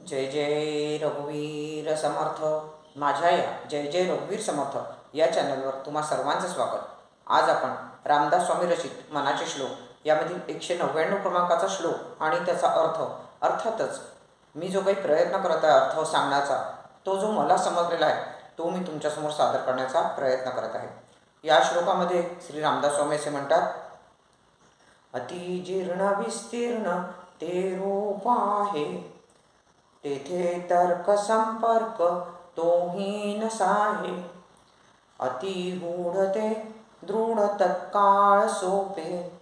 जय जय रघुवीर समर्थ. माझ्या या जय जय रघुवीर समर्थ या चॅनलवर तुम्हा सर्वांचं स्वागत. आज आपण रामदास स्वामी रचित मनाचे श्लोक यामधील एकशे नव्याण्णव क्रमांकाचा श्लोक आणि त्याचा अर्थ अर्थातच मी जो काही प्रयत्न करत आहे अर्थ सांगण्याचा तो जो मला समजलेला आहे तो मी तुमच्यासमोर सादर करण्याचा प्रयत्न करत आहे. या श्लोकामध्ये श्री रामदास स्वामी असे म्हणतात अतिजीर्ण विस्तीर्ण ते रूप आहे तेथे तर्क संपर्क तोहीन साहे. अति ते दृढ तत्काळ सोपे.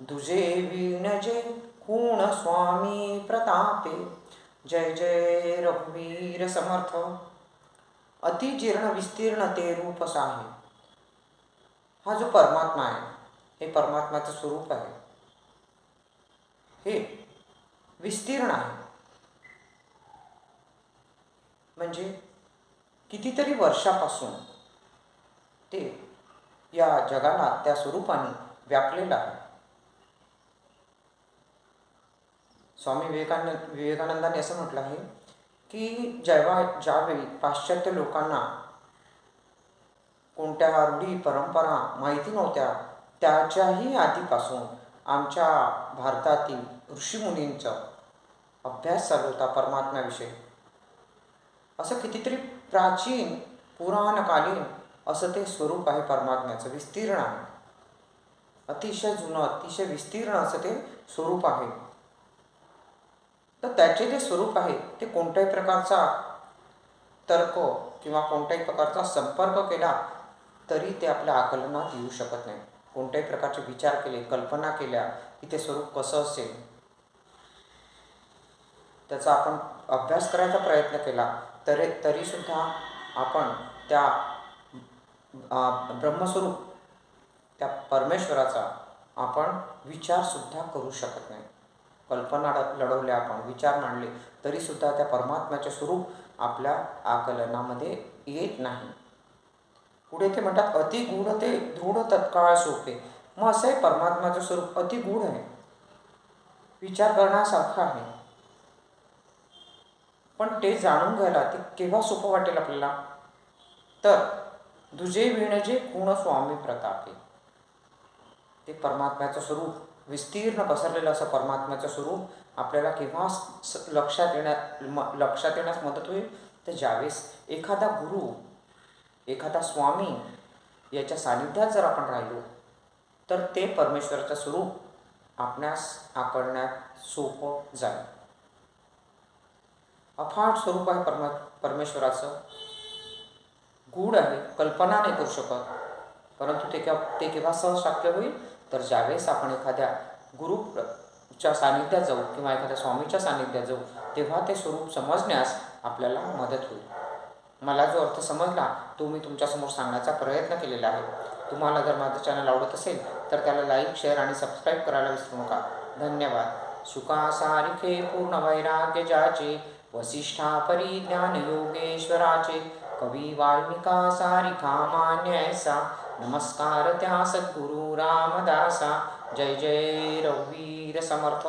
दुजे विणजे खूण स्वामी प्रतापे. जय जय रघुवीर समर्थ. अतिजीर्ण विस्तीर्ण ते रूप आहे हा जो परमात्मा आहे हे परमात्म्याचं स्वरूप आहे. हे विस्तीर्ण आहे. म्हणजे कितीतरी वर्षापासून ते या जगाला त्या स्वरूपाने व्यापलेलं आहे. स्वामी विवेकानंद विवेकानंदांनी असं म्हटलं आहे की जेव्हा ज्यावेळी पाश्चात्य लोकांना कोणत्या रूढी परंपरा माहिती नव्हत्या त्याच्याही आधीपासून आमच्या भारतातील ऋषीमुनींचा अभ्यास चालू होता परमात्म्याविषयी. असं कितीतरी प्राचीन पुराणकालीन असं ते स्वरूप आहे परमात्म्याचं विस्तीर्ण आहे. अतिशय जुनं अतिशय विस्तीर्ण असं ते स्वरूप आहे. तर त्याचे जे स्वरूप आहे ते कोणत्याही प्रकारचा तर्क किंवा कोणत्याही प्रकारचा संपर्क केला तरी ते आपल्या आकलनात येऊ शकत नाही. कोणत्याही प्रकारचे विचार केले कल्पना केल्या की ते स्वरूप कसं असेल? त्याचा आपण अभ्यास करायचा प्रयत्न केला तरी तरीसुद्धा आपण त्या ब्रह्मस्वरूप त्या परमेश्वराचा आपण विचारसुद्धा करू शकत नाही. कल्पना लढवल्या आपण विचार मांडले तरीसुद्धा त्या परमात्म्याचे स्वरूप आपल्या आकलनामध्ये येत नाही. पुढे ते म्हणतात अतिगूढ ते दृढ तत्काळ सोपे. मग असं आहे परमात्म्याचं स्वरूप अतिगूढ आहे. विचार करण्यासारखं आहे. पण ते जाणून घ्यायला ते केव्हा सोपं वाटेल आपल्याला? तर दुजे विणजे गुण स्वामी प्रतापे. ते परमात्म्याचं स्वरूप विस्तीर्ण पसरलेलं असं परमात्म्याचं स्वरूप आपल्याला केव्हा लक्षात येण्या म लक्षात येण्यास मदत होईल? तर ज्यावेळेस एखादा गुरु एखादा स्वामी याच्या सानिध्यात जर आपण राहिलो तर ते परमेश्वराचं स्वरूप आपणास आकडण्यात सोपं जाईल. अफाट स्वरूप आहे परमा परमेश्वराचं. गूढ आहे कल्पना नाही करू शकत. परंतु ते केव्हा ते केव्हा सहज शक्य होईल? तर ज्यावेळेस आपण एखाद्या गुरुच्या सानिध्यात जाऊ किंवा एखाद्या स्वामीच्या सानिध्यात जाऊ तेव्हा ते स्वरूप समजण्यास आपल्याला मदत होईल. मला जो अर्थ समजला तो मी तुमच्यासमोर सांगण्याचा प्रयत्न केलेला आहे. तुम्हाला जर माझं चॅनल आवडत असेल तर त्याला लाईक शेअर आणि सबस्क्राईब करायला विसरू नका. धन्यवाद. सुखासारिखे पूर्ण वैराग्य ज्याचे वसिष्ठा परिज्ञान योगेश्वराचे कवी वाल्मिका सारिका मान्य ऐसा नमस्कार त्या सद्गुरु रामदासा जय जय रघुवीर समर्थ।